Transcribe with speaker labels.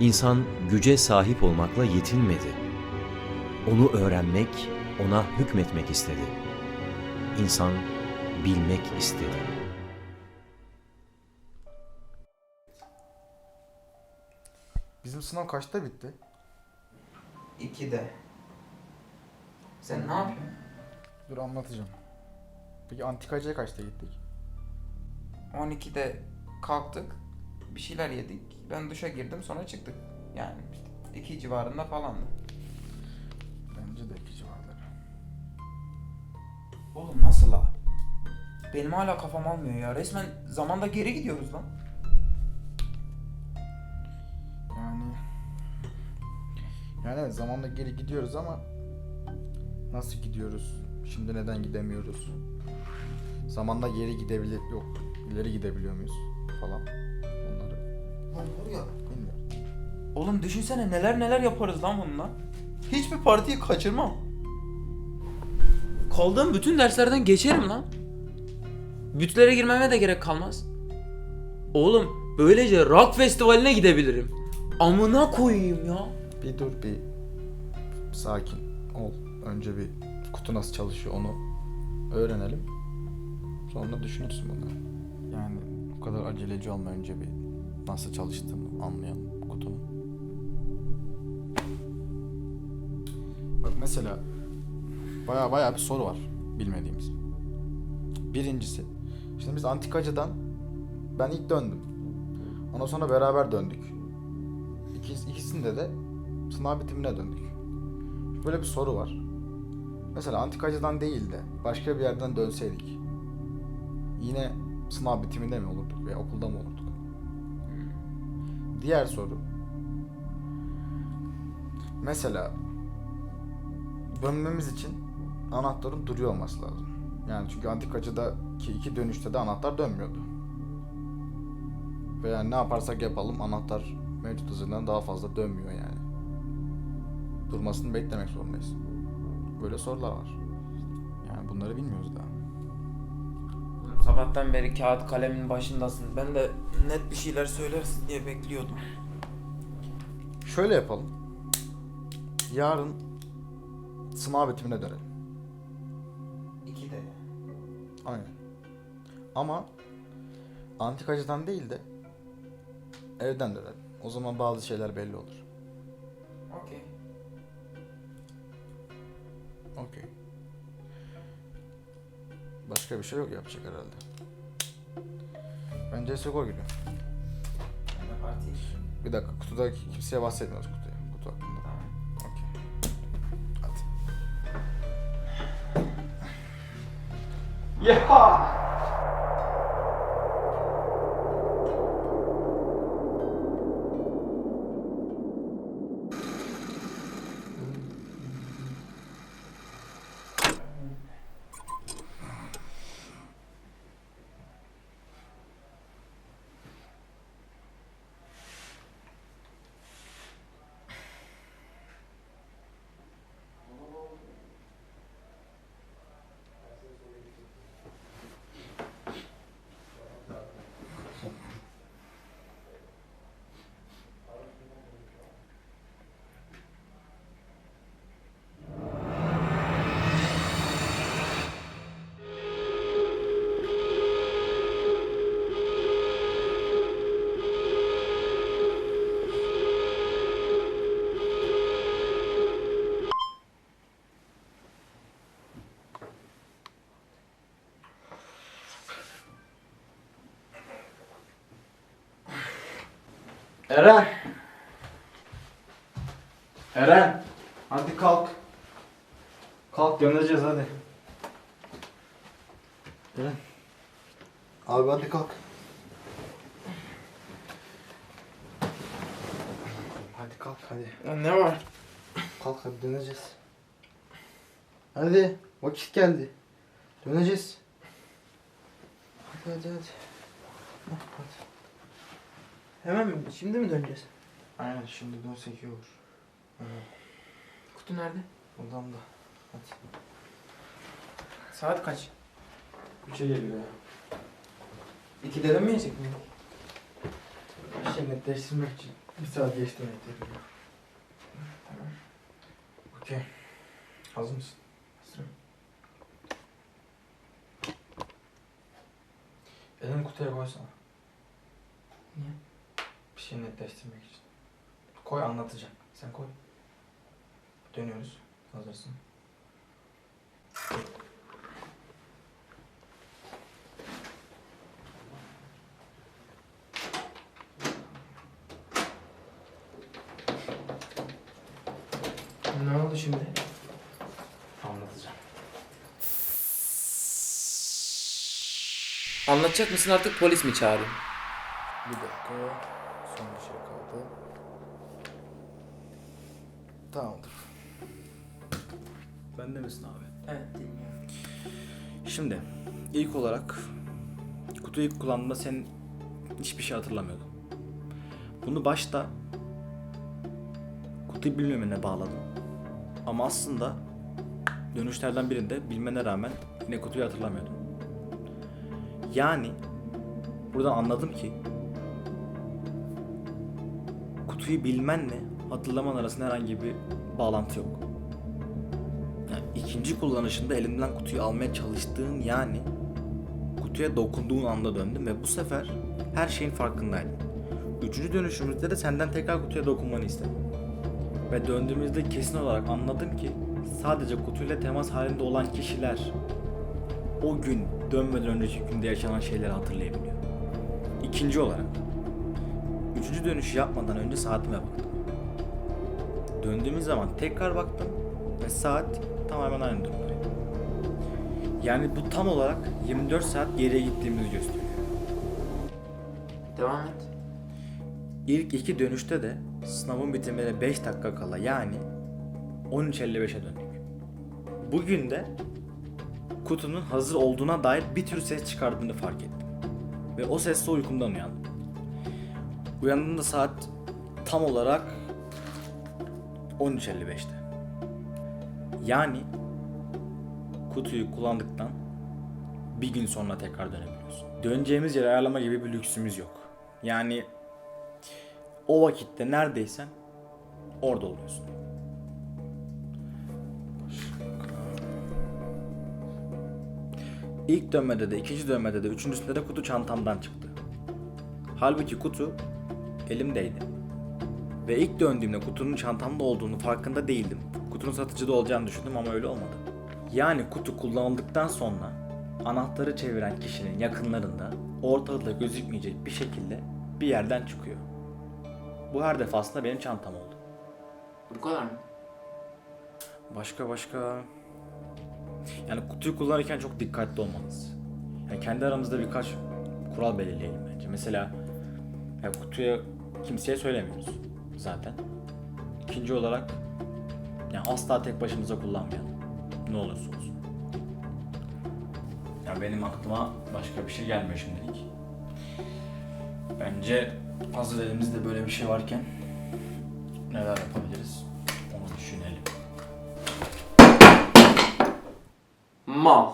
Speaker 1: İnsan güce sahip olmakla yetinmedi. Onu öğrenmek, ona hükmetmek istedi. İnsan bilmek istedi.
Speaker 2: Bizim sınav kaçta bitti?
Speaker 3: 2'de. Sen ne yapıyorsun?
Speaker 2: Dur anlatacağım. Peki antikacıya kaçta gittik?
Speaker 3: 12'de kalktık. Bir şeyler yedik. Ben duşa girdim sonra çıktık. Yani işte 2 civarında falandı.
Speaker 2: Bence de iki civarları.
Speaker 3: Oğlum nasıl la? Benim hala kafam almıyor ya. Resmen zamanda geri gidiyoruz lan.
Speaker 2: Yani... Yani evet zamanla geri gidiyoruz ama... Nasıl gidiyoruz? Şimdi neden gidemiyoruz? Zamanda geri gidebilir... Yok. ileri gidebiliyor muyuz? Falan.
Speaker 3: Oğlum düşünsene neler neler yaparız lan bununla. Hiçbir partiyi kaçırmam. Kaldığım bütün derslerden geçerim lan. Bütlere girmeme de gerek kalmaz. Oğlum böylece rock festivaline gidebilirim. Amına koyayım ya.
Speaker 2: Bir dur bir sakin ol. Önce bir kutu nasıl çalışıyor onu öğrenelim. Sonra düşünürsün bunları. Yani o kadar aceleci olma önce bir nasıl çalıştığını anlayalım kutunun. Bak mesela baya baya bir soru var bilmediğimiz. Birincisi şimdi biz antikacıdan ben ilk döndüm. Ondan sonra beraber döndük. İkis, ikisinde de sınav bitimine döndük. Böyle bir soru var. Mesela antikacıdan değil de başka bir yerden dönseydik. Yine sınav bitiminde mi olurduk veya okulda mı olurduk? Diğer soru. Mesela dönmemiz için anahtarın duruyor olması lazım. Yani çünkü antikacıdaki iki dönüşte de anahtar dönmüyordu. Veya ne yaparsak yapalım anahtar mevcut hızından daha fazla dönmüyor yani. Durmasını beklemek zorundayız. Böyle sorular var. Yani bunları bilmiyoruz daha.
Speaker 3: Sabahtan beri kağıt kalemin başındasın. Ben de net bir şeyler söylersin diye bekliyordum.
Speaker 2: Şöyle yapalım. Yarın sınav bitimine dönelim.
Speaker 3: 2'de.
Speaker 2: Aynen. Ama antikacıdan değil de evden dönelim. O zaman bazı şeyler belli olur. Başka bir şey yok yapacak herhalde. Ben CSGO
Speaker 3: partiye
Speaker 2: Bir dakika kutuda kimseye bahsetmiyoruz kutuya. Kutu hakkında. Okey. Hadi. Eren. Eren. Hadi kalk. Kalk döneceğiz hadi. Eren. Abi hadi kalk. Hadi kalk hadi.
Speaker 3: Ya ne var?
Speaker 2: Kalk hadi döneceğiz. Hadi vakit geldi. Döneceğiz. Hadi hadi hadi. Hadi.
Speaker 3: Hemen mi? Şimdi mi döneceğiz?
Speaker 2: Aynen şimdi dönsek iyi olur. Evet,
Speaker 3: Kutu nerede?
Speaker 2: buradan da. Hadi.
Speaker 3: Saat kaç?
Speaker 2: Üçe geliyor ya.
Speaker 3: 2'de dönmeyecek mi?
Speaker 2: Bir şey netleştirmek için.
Speaker 4: Bir saat geçti bekledim. Tamam. Okey. Hazır mısın? Hazırım. Elini kutuya koysana. Niye? Şey netleştirmek için. Koy anlatacağım. Sen koy. Dönüyoruz. Hazırsın. Ne oldu şimdi? Anlatacağım.
Speaker 3: Anlatacak mısın artık polis mi çağırayım?
Speaker 4: Bir dakika. Son bir şey kaldı. Tamamdır.
Speaker 2: Bende misin abi?
Speaker 3: Evet dinliyorum.
Speaker 2: Şimdi ilk olarak kutuyu ilk kullandığında sen hiçbir şey hatırlamıyordun. Bunu başta kutuyu bilmemene bağladım. Ama aslında dönüşlerden birinde bilmene rağmen yine kutuyu hatırlamıyordun. Yani buradan anladım ki kutuyu bilmenle hatırlaman arasında herhangi bir bağlantı yok. Yani ikinci kullanışında elimden kutuyu almaya çalıştığın yani kutuya dokunduğun anda döndüm ve bu sefer her şeyin farkındaydım. Üçüncü dönüşümüzde de senden tekrar kutuya dokunmanı istedim. Ve döndüğümüzde kesin olarak anladım ki sadece kutuyla temas halinde olan kişiler o gün dönmeden önceki günde yaşanan şeyleri hatırlayabiliyor. İkinci olarak üçüncü dönüşü yapmadan önce saatime baktım. Döndüğümüz zaman tekrar baktım ve saat tamamen aynı durumdaydı. Yani bu tam olarak 24 saat geriye gittiğimizi gösteriyor.
Speaker 3: Devam et.
Speaker 2: İlk iki dönüşte de sınavın bitimine 5 dakika kala yani 13.55'e döndük. Bugün de kutunun hazır olduğuna dair bir tür ses çıkardığını fark ettim. Ve o sesle uykumdan uyandım. Uyandığımda saat tam olarak 13.55'te. Yani kutuyu kullandıktan bir gün sonra tekrar dönebiliyorsun. Döneceğimiz yeri ayarlama gibi bir lüksümüz yok. Yani o vakitte neredeysen orada oluyorsun. İlk dönmede de, ikinci dönmede de, üçüncüsünde de kutu çantamdan çıktı. Halbuki kutu elimdeydi. Ve ilk döndüğümde kutunun çantamda olduğunu farkında değildim. Kutunun satıcıda olacağını düşündüm ama öyle olmadı. Yani kutu kullanıldıktan sonra anahtarı çeviren kişinin yakınlarında ortalıkta gözükmeyecek bir şekilde bir yerden çıkıyor. Bu her defasında benim çantam oldu.
Speaker 3: Bu kadar mı?
Speaker 2: Başka başka... Yani kutuyu kullanırken çok dikkatli olmalıyız. Yani kendi aramızda birkaç kural belirleyelim bence. Mesela ya kutuya kimseye söylemiyoruz zaten. İkinci olarak yani asla tek başımıza kullanmayalım. Ne olursa olsun. Ya benim aklıma başka bir şey gelmiyor şimdilik. Bence hazır elimizde böyle bir şey varken neler yapabiliriz onu düşünelim.
Speaker 3: Mal.